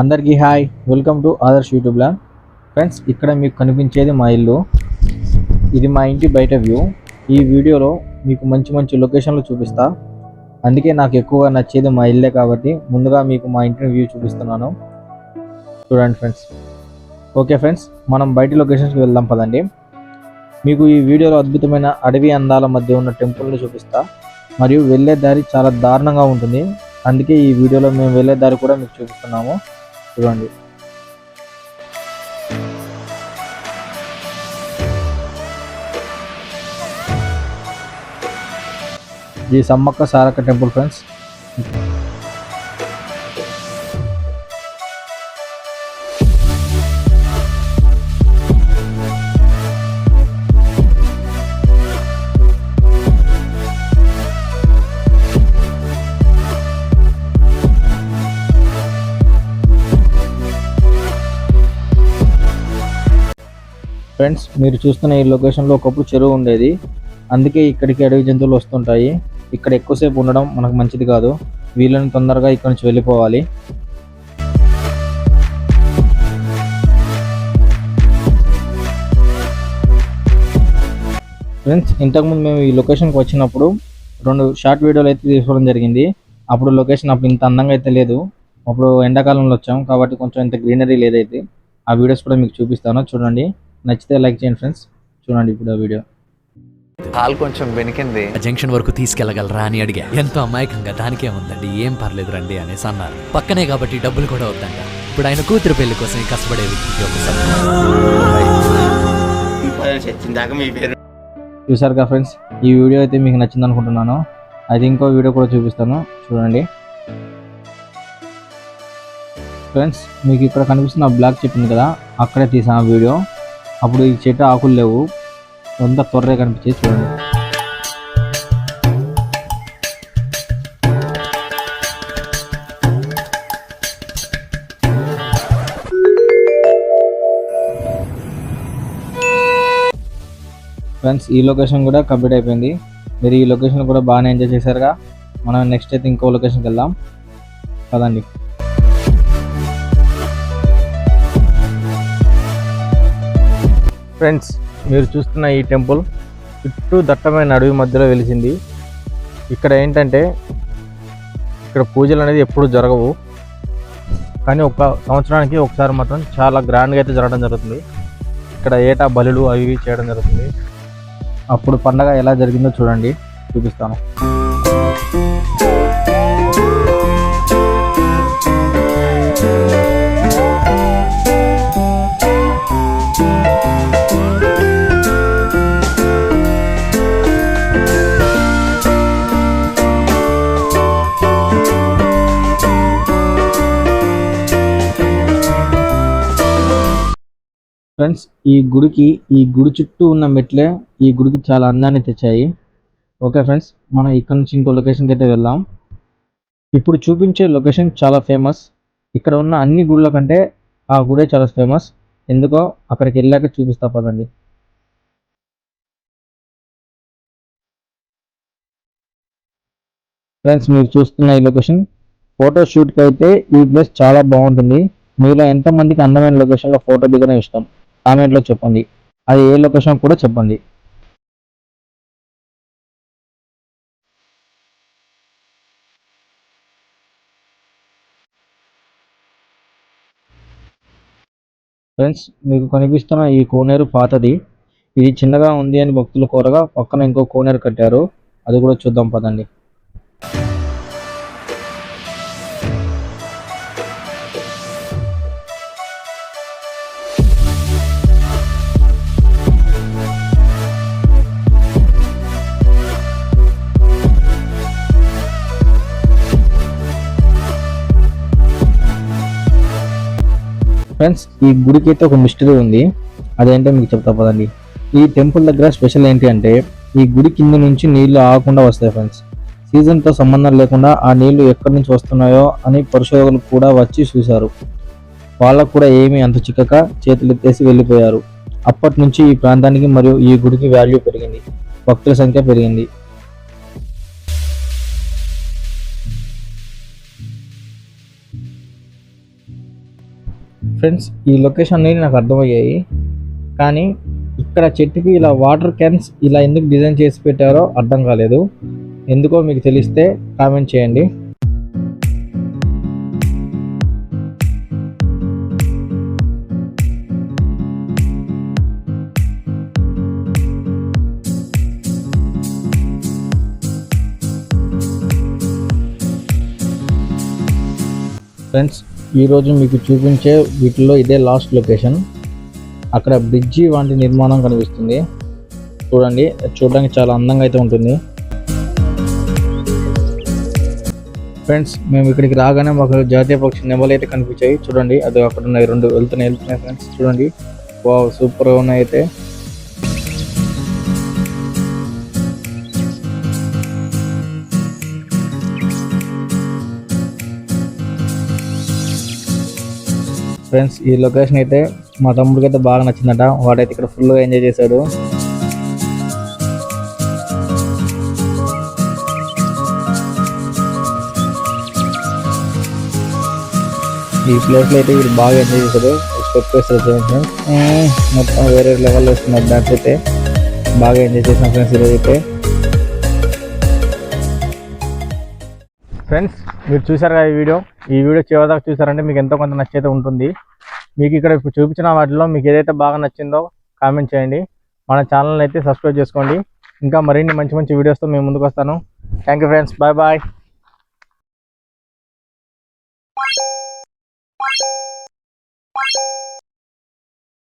అందరికీ hi. Welcome to Adarsh YouTube law friends ఇక్కడ మీకు కనిపించేది మా ఇల్లు. ఇది మా ఇంటి బయట వ్యూ. ఈ వీడియోలో మీకు మంచి మంచి లొకేషన్లు చూపిస్తా. అందుకే నాకు ఎక్కువగా నచ్చేది మా ఇల్లే కాబట్టి ముందుగా మీకు మా ఇంటిని వ్యూ చూపిస్తున్నాను. చూడండి ఫ్రెండ్స్. ఓకే ఫ్రెండ్స్ మనం బయట లొకేషన్స్కి వెళ్దాం పదండి. మీకు ఈ వీడియోలో అద్భుతమైన అడవి అందాల మధ్య ఉన్న టెంపుల్ని చూపిస్తా. మరియు వెళ్ళే దారి చాలా దారుణంగా ఉంటుంది. అందుకే ఈ వీడియోలో మేము వెళ్ళే దారి కూడా మీకు చూపిస్తున్నాము. ఇవ్వండి ఈ Sammakka Sarakka temple friends. Friends మీరు చూస్తున్న ఈ లొకేషన్లో ఒకప్పుడు చెరువు ఉండేది. అందుకే ఇక్కడికి అడవి జంతువులు వస్తుంటాయి. ఇక్కడ ఎక్కువసేపు ఉండడం మనకు మంచిది కాదు. వీళ్ళని తొందరగా ఇక్కడ నుంచి వెళ్ళిపోవాలి. ఫ్రెండ్స్ ఇంతకుముందు మేము ఈ లొకేషన్కి వచ్చినప్పుడు రెండు షార్ట్ వీడియోలు అయితే తీసుకోవడం జరిగింది. అప్పుడు లొకేషన్ అప్పుడు ఇంత అందంగా అయితే లేదు. అప్పుడు ఎండాకాలంలో వచ్చాం కాబట్టి కొంచెం ఇంత గ్రీనరీ లేదైతే ఆ వీడియోస్ కూడా మీకు చూపిస్తాను. చూడండి. నచ్చితే లైక్ చేయండి ఫ్రెండ్స్. చూడండి ఇప్పుడు ఆ వీడియో. హాల్ కొంచెం వెనికింది. ఆ జంక్షన్ వరకు తీసుకెళ్ళగలరా అని అడిగా. ఎంతో అమాయకంగా దానికే ఉందండి ఏం పర్లేదు రండి అనేసి అన్నారు. పక్కనే కాబట్టి డబ్బులు కూడా వద్దంట. ఇప్పుడు ఆయన కూతురు పెళ్ళి కోసం ఈ కష్టపడే వ్యక్తికి చూసారుగా ఫ్రెండ్స్ ఈ వీడియో అయితే మీకు నచ్చింది అనుకుంటున్నాను. అది ఇంకో వీడియో కూడా చూపిస్తాను. చూడండి. ఫ్రెండ్స్ మీకు ఇక్కడ కనిపిస్తున్న బ్లాక్ ఉంది కదా అక్కడే తీసాను వీడియో. అప్పుడు ఈ చెట్టు ఆకులు లేవు. అంతా త్వరగా కనిపించేది చూడండి. ఫ్రెండ్స్ ఈ లొకేషన్ కూడా కంప్లీట్ అయిపోయింది. మీరు ఈ లొకేషన్ కూడా బాగానే ఎంజాయ్ చేశారుగా. మనం నెక్స్ట్ అయితే ఇంకో లొకేషన్కి వెళ్దాం. కదండి ఫ్రెండ్స్ మీరు చూస్తున్న ఈ టెంపుల్ చుట్టూ దట్టమైన అడవి మధ్యలో వెలిసింది. ఇక్కడ ఏంటంటే ఇక్కడ పూజలు అనేది ఎప్పుడు జరగవు. కానీ ఒక సంవత్సరానికి ఒకసారి మాత్రం చాలా గ్రాండ్గా అయితే జరగడం జరుగుతుంది. ఇక్కడ ఏటా బలులు అవి ఇవి చేయడం జరుగుతుంది. అప్పుడు పండగ ఎలా జరిగిందో చూడండి చూపిస్తాను. ఫ్రెండ్స్ ఈ గుడికి ఈ గుడి చుట్టూ ఉన్న మెట్లే ఈ గుడికి చాలా అందాన్ని తెచ్చాయి. ఓకే ఫ్రెండ్స్ మనం ఇక్కడ నుంచి ఇంకో లొకేషన్కి అయితే వెళ్దాం. ఇప్పుడు చూపించే లొకేషన్ చాలా ఫేమస్ ఇక్కడ ఉన్న అన్ని గుళ్ళ కంటే ఆ గుడే చాలా ఫేమస్ ఎందుకో అక్కడికి వెళ్ళాక చూపిస్తా పదండి. ఫ్రెండ్స్ మీరు చూస్తున్న ఈ లొకేషన్ ఫోటో షూట్కి అయితే ఈ ప్లేస్ చాలా బాగుంటుంది. మీలో ఎంతమందికి అందమైన లొకేషన్లో ఫోటో దిగడం ఇష్టం? కామెంట్లో చెప్పండి. అది ఏ లొకేషన్ కూడా చెప్పండి. ఫ్రెండ్స్ మీకు కనిపిస్తున్న ఈ కోనేరు పాతది. ఇది చిన్నగా ఉంది అని భక్తులు కోరగా పక్కన ఇంకో కోనేరు కట్టారు. అది కూడా చూద్దాం పదండి. ఫ్రెండ్స్ ఈ గుడికి అయితే ఒక మిస్టరీ ఉంది. అదేంటో మీకు చెప్తా పదండి. ఈ టెంపుల్ దగ్గర స్పెషల్ ఏంటి అంటే ఈ గుడి కింద నుంచి నీళ్ళు ఆగకుండా వస్తాయి ఫ్రెండ్స్. సీజన్తో సంబంధం లేకుండా ఆ నీళ్ళు ఎక్కడి నుంచి వస్తున్నాయో అని పరిశోధకులు కూడా వచ్చి చూశారు. వాళ్ళకు కూడా ఏమీ అంత చిక్కక చేతులెత్తేసి వెళ్ళిపోయారు. అప్పటి నుంచి ఈ ప్రాంతానికి మరియు ఈ గుడికి వాల్యూ పెరిగింది. భక్తుల సంఖ్య పెరిగింది. ఫ్రెండ్స్ ఈ లొకేషన్ అనేది నాకు అర్థమయ్యాయి. కానీ ఇక్కడ చెట్టుకి ఇలా వాటర్ క్యాన్స్ ఇలా ఎందుకు డిజైన్ చేసి పెట్టారో అర్థం కాలేదు. ఎందుకో మీకు తెలిస్తే కామెంట్ చేయండి. ఫ్రెండ్స్ ఈరోజు మీకు చూపించే వీటిలో ఇదే లాస్ట్ లొకేషన్ అక్కడ బ్రిడ్జి వంటి నిర్మాణం కనిపిస్తుంది. చూడండి చూడడానికి చాలా అందంగా అయితే ఉంటుంది. ఫ్రెండ్స్ మేము ఇక్కడికి రాగానే మాకు జాతీయ పక్షి నెమలు అయితే కనిపించాయి. చూడండి అది అక్కడ ఉన్నాయి రెండు వెళ్తున్నాయి వెళ్తున్నాయి ఫ్రెండ్స్ చూడండి. వావ్ సూపర్గా ఉన్నాయి అయితే. ఫ్రెండ్స్ ఈ లొకేషన్ అయితే మా తమ్ముడికి అయితే బాగా నచ్చిందట. వాడైతే ఇక్కడ ఫుల్గా ఎంజాయ్ చేశాడు. ఈ ప్లేస్లో అయితే వీడు బాగా ఎంజాయ్ చేశాడు. స్టెప్ వేస్తారు మొత్తం వేరే లెవెల్లో వేస్తున్నారు దాంట్లో అయితే బాగా ఎంజాయ్ చేసిన ఫ్రెండ్స్ ఈరోజు అయితే. ఫ్రెండ్స్ మీరు చూసారు కదా ఈ వీడియో? ఈ వీడియో చివరిదాకా చూసారంటే మీకు ఎంతో కొంత నచ్చైతే ఉంటుంది. మీకు ఇక్కడ చూపించిన వాటిలో మీకు ఏదైతే బాగా నచ్చిందో కామెంట్ చేయండి. మన ఛానల్ అయితే సబ్స్క్రైబ్ చేసుకోండి. ఇంకా మరిన్ని మంచి మంచి వీడియోస్తో మేము ముందుకు వస్తాను. Thank you friends bye bye